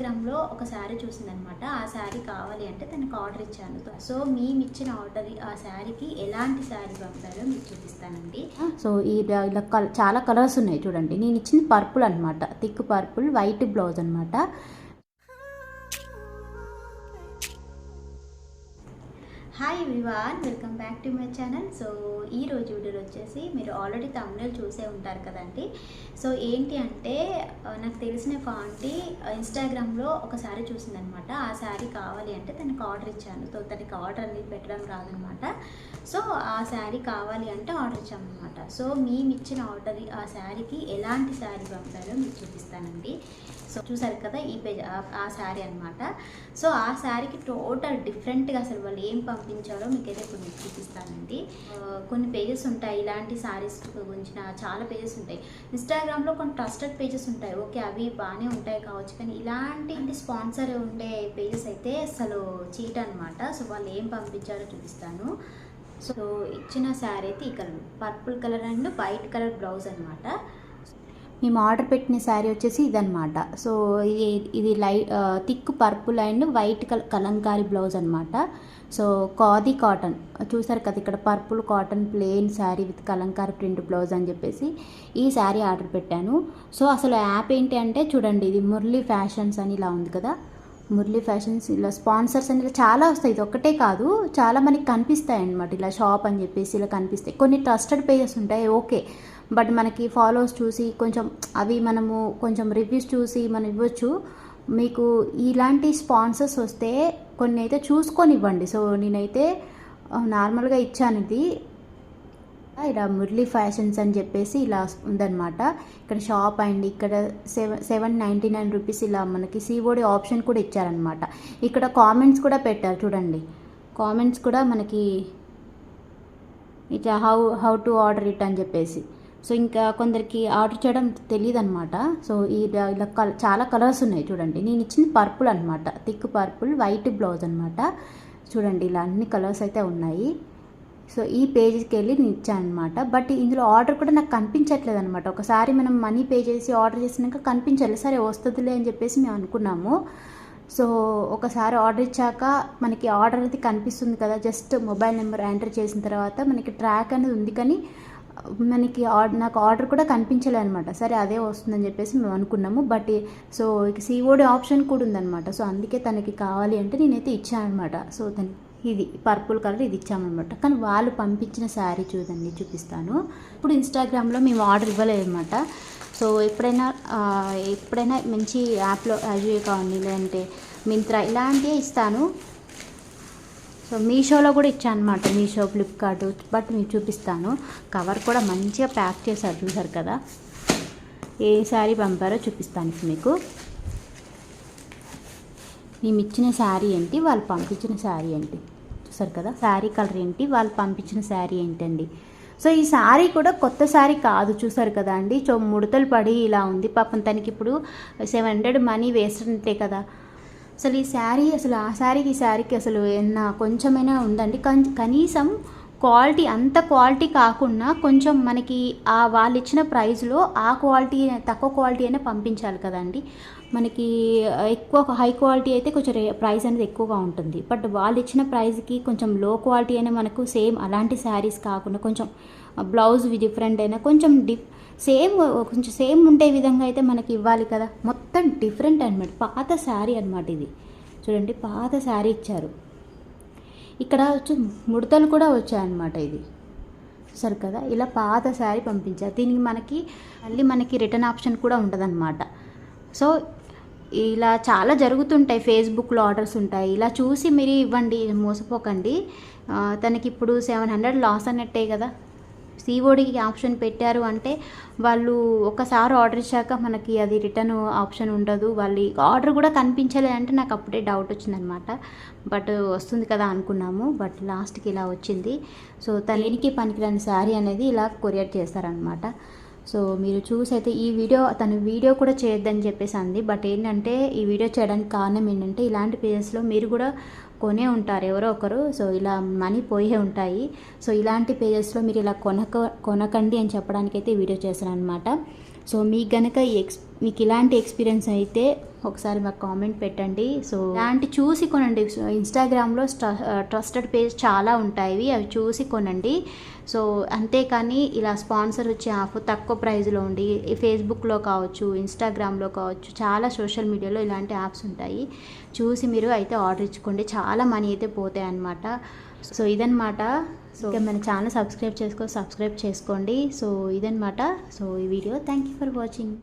ఇన్స్టాగ్రామ్లో ఒక శారీ చూసిందనమాట. ఆ శారీ కావాలి అంటే తనకు ఆర్డర్ ఇచ్చాను. సో మేము ఇచ్చిన ఆర్డర్ ఆ శారీకి ఎలాంటి శారీ పంపారో మీకు చూపిస్తానండి. సో ఈ ఇలా చాలా కలర్స్ ఉన్నాయి చూడండి. నేను ఇచ్చింది పర్పుల్ అనమాట. థిక్ పర్పుల్ వైట్ బ్లౌజ్ అనమాట. Hi Vivaan welcome back to my channel so ఈ రోజు వీడియోలో వచ్చేసి మీరు ఆల్రెడీ తమిళ చూసే ఉంటారు కదండి. సో ఏంటి అంటే నాకు తెలిసిన ఒక ఆంటీ ఇన్స్టాగ్రామ్లో ఒక శారీ చూసిందనమాట. ఆ శారీ కావాలి అంటే తనకు ఆర్డర్ ఇచ్చాను. సో తనకి ఆర్డర్ అనేది పెట్టడం రాదనమాట. సో ఆ శారీ కావాలి అంటే ఆర్డర్ ఇచ్చామన్నమాట. సో మేము ఇచ్చిన ఆర్డర్ ఆ శారీకి ఎలాంటి శారీ పంపారో మీకు చూపిస్తానండి. సో చూసారు కదా ఈ పేజ్ ఆ- శారీ అనమాట సో ఆ శారీకి టోటల్ డిఫరెంట్గా అసలు వాళ్ళు ఏం పంపించారో మీకైతే ఇప్పుడు మీకు చూపిస్తానండి. కొన్ని పేజెస్ ఉంటాయి. ఇలాంటి శారీస్ గురించిన చాలా పేజెస్ ఉంటాయి. ఇన్స్టాగ్రామ్లో కొన్ని ట్రస్టెడ్ పేజెస్ ఉంటాయి. ఓకే అవి బాగానే ఉంటాయి కావచ్చు. కానీ ఇలాంటి స్పాన్సర్ ఉండే పేజెస్ అయితే అసలు చీట్ అనమాట సో వాళ్ళు ఏం పంపించారో చూపిస్తాను. సో ఇచ్చిన శారీ అయితే ఈ colour purple colour and white colour blouse అనమాట మేము ఆర్డర్ పెట్టిన శారీ వచ్చేసి ఇదనమాట సో ఇది ఇది లై థిక్ పర్పుల్ అండ్ వైట్ కల కలంకారీ బ్లౌజ్ అనమాట సో కాది కాటన్. చూసారు కదా ఇక్కడ purple cotton plain sari with Kalamkari print blouse అని చెప్పేసి ఈ శారీ ఆర్డర్ పెట్టాను. సో అసలు యాప్ ఏంటి అంటే చూడండి ఇది మురళీ ఫ్యాషన్స్ అని ఇలా ఉంది కదా. మురళీ ఫ్యాషన్స్ ఇలా స్పాన్సర్స్ అని ఇలా చాలా వస్తాయి. ఇది ఒక్కటే కాదు చాలా మనకి కనిపిస్తాయి అన్నమాట ఇలా షాప్ అని చెప్పేసి ఇలా కనిపిస్తాయి. కొన్ని ట్రస్టెడ్ పేజెస్ ఉంటాయి ఓకే. బట్ మనకి ఫాలోవర్స్ చూసి కొంచెం అవి మనము కొంచెం రివ్యూస్ చూసి మనం ఇవ్వచ్చు. మీకు ఇలాంటి స్పాన్సర్స్ వస్తే కొన్ని అయితే చూసుకొని ఇవ్వండి సో నేనైతే నార్మల్గా ఇచ్చాను ఇది. ఇలా మురళీ ఫ్యాషన్స్ అని చెప్పేసి ఇలా ఉందన్నమాట. ఇక్కడ షాప్ అండ్ ఇక్కడ seven seven ninety nine rupees ఇలా మనకి సిఓడి ఆప్షన్ కూడా ఇచ్చారనమాట ఇక్కడ కామెంట్స్ కూడా పెట్టారు చూడండి. కామెంట్స్ కూడా మనకి ఇట్లా how how to order it అని చెప్పేసి. సో ఇంకా కొందరికి ఆర్డర్ చేయడం తెలియదు అనమాట సో ఈ ఇలా కల- చాలా కలర్స్ ఉన్నాయి చూడండి. నేను ఇచ్చింది పర్పుల్ అనమాట థిక్ పర్పుల్ వైట్ బ్లౌజ్ అనమాట చూడండి ఇలా అన్ని కలర్స్ అయితే ఉన్నాయి. సో ఈ పేజెస్కి వెళ్ళి నేను ఇచ్చాను అనమాట బట్ ఇందులో ఆర్డర్ కూడా నాకు కనిపించట్లేదు అనమాట ఒకసారి మనం మనీ పే చేసి ఆర్డర్ చేసినాక కనిపించలేదు సరే వస్తుందిలే అని చెప్పేసి మేము అనుకున్నాము. సో ఒకసారి ఆర్డర్ ఇచ్చాక మనకి ఆర్డర్ అనేది కనిపిస్తుంది కదా. జస్ట్ మొబైల్ నెంబర్ ఎంటర్ చేసిన తర్వాత మనకి ట్రాక్ అనేది ఉంది. కానీ మనకి ఆర్డర్ నాకు ఆర్డర్ కూడా కనిపించలే అనమాట సరే అదే వస్తుందని చెప్పేసి మేము అనుకున్నాము. బట్ సో ఇక సిఓడి ఆప్షన్ కూడా ఉందన్నమాట. సో అందుకే తనకి కావాలి అంటే నేనైతే ఇచ్చాను అనమాట సో తను ఇది పర్పుల్ కలర్ ఇది ఇచ్చామన్నమాట. కానీ వాళ్ళు పంపించిన శారీ చూడండి చూపిస్తాను. ఇప్పుడు ఇన్స్టాగ్రామ్లో మేము ఆర్డర్ ఇవ్వలేదు అనమాట సో ఎప్పుడైనా ఎప్పుడైనా మంచి యాప్లో అజియో కానీ లేదంటే మింత్రా ఇలాంటివే ఇస్తాను. సో మీషోలో కూడా ఇచ్చాను అనమాట మీషో ఫ్లిప్కార్ట్. బట్ మీకు చూపిస్తాను. కవర్ కూడా మంచిగా ప్యాక్ చేశారు చూసారు కదా? ఏ శారీ పంపారో చూపిస్తాను మీకు. మేము ఇచ్చిన శారీ ఏంటి వాళ్ళు పంపించిన శారీ ఏంటి? చూసారు కదా? శారీ కలర్ ఏంటి వాళ్ళు పంపించిన శారీ ఏంటండి? సో ఈ శారీ కూడా కొత్త శారీ కాదు చూసారు కదా అండి? సో ముడతలు పడి ఇలా ఉంది. పాపం తనకి ఇప్పుడు సెవెన్ హండ్రెడ్ మనీ వేస్ట్ ఉంటే కదా. అసలు ఈ శారీ అసలు ఆ శారీకి ఈ శారీకి అసలు ఎన్న కొంచెమైనా ఉందండి? కనీసం క్వాలిటీ అంత క్వాలిటీ కాకుండా కొంచెం మనకి ఆ వాళ్ళు ఇచ్చిన ప్రైస్లో ఆ క్వాలిటీ తక్కువ క్వాలిటీ అయినా పంపించాలి కదండి. మనకి ఎక్కువ హై క్వాలిటీ అయితే కొంచెం రే ప్రైస్ అనేది ఎక్కువగా ఉంటుంది. బట్ వాళ్ళు ఇచ్చిన ప్రైస్కి కొంచెం లో క్వాలిటీ అయినా మనకు సేమ్ అలాంటి శారీస్ కాకుండా కొంచెం బ్లౌజ్ డిఫరెంట్ అయినా కొంచెం డిఫ్ సేమ్ కొంచెం సేమ్ ఉండే విధంగా అయితే మనకి ఇవ్వాలి కదా. మొత్తం డిఫరెంట్ అనమాట పాత శారీ అనమాట ఇది. చూడండి పాత శారీ ఇచ్చారు. ఇక్కడ వచ్చి ముడతలు కూడా వచ్చాయన్నమాట ఇది. సరే కదా? ఇలా పాత శారీ పంపించారు దీనికి మనకి మళ్ళీ మనకి రిటర్న్ ఆప్షన్ కూడా ఉంటుందన్నమాట. సో ఇలా చాలా జరుగుతుంటాయి. ఫేస్బుక్లో ఆర్డర్స్ ఉంటాయి. ఇలా చూసి మీరు ఇవ్వండి మోసపోకండి. తనకి ఇప్పుడు సెవెన్ హండ్రెడ్ లాస్ అన్నట్టే కదా. సీఓడికి ఆప్షన్ పెట్టారు అంటే వాళ్ళు ఒకసారి ఆర్డర్ ఇచ్చాక మనకి అది రిటర్న్ ఆప్షన్ ఉండదు. వాళ్ళు ఆర్డర్ కూడా కనిపించలే అంటే నాకు అప్పుడే డౌట్ వచ్చిందనమాట. బట్ వస్తుంది కదా అనుకున్నాము. బట్ లాస్ట్కి ఇలా వచ్చింది. సో తనకి పనికిరాని శారీ అనేది ఇలా కొరియర్ చేస్తారనమాట. సో మీరు చూసి అయితే ఈ వీడియో తను వీడియో కూడా చేయొద్దని చెప్పేసి అంది. బట్ ఏంటంటే ఈ వీడియో చేయడానికి కారణం ఏంటంటే ఇలాంటి పేజెస్లో మీరు కూడా కొనే ఉంటారు ఎవరో ఒకరు. సో ఇలా మనీ పోయే ఉంటాయి. సో ఇలాంటి పేజెస్లో మీరు ఇలా కొనక కొనకండి అని చెప్పడానికైతే వీడియో చేశాను అనమాట సో మీకు గనక ఈ ఎక్స్ మీకు ఇలాంటి ఎక్స్పీరియన్స్ అయితే ఒకసారి మాకు కామెంట్ పెట్టండి. సో ఇలాంటి చూసి కొనండి. ఇన్స్టాగ్రామ్లో ట్రస్టెడ్ పేజ్ చాలా ఉంటాయి. అవి చూసి కొనండి. సో అంతేకాని ఇలా స్పాన్సర్ వచ్చే ఆఫ్ తక్కువ ప్రైస్లో ఉండి ఫేస్బుక్లో కావచ్చు ఇన్స్టాగ్రామ్లో కావచ్చు చాలా సోషల్ మీడియాలో ఇలాంటి యాప్స్ ఉంటాయి. చూసి మీరు అయితే ఆర్డర్ ఇచ్చుకోండి. చాలా మనీ అయితే పోతాయి అన్నమాట. సో ఇదన్నమాట. సో ఇంకా మన ఛానల్ సబ్స్క్రైబ్ చేసుకో సబ్స్క్రైబ్ చేసుకోండి. సో ఇదన్నమాట. సో ఈ video thank you for watching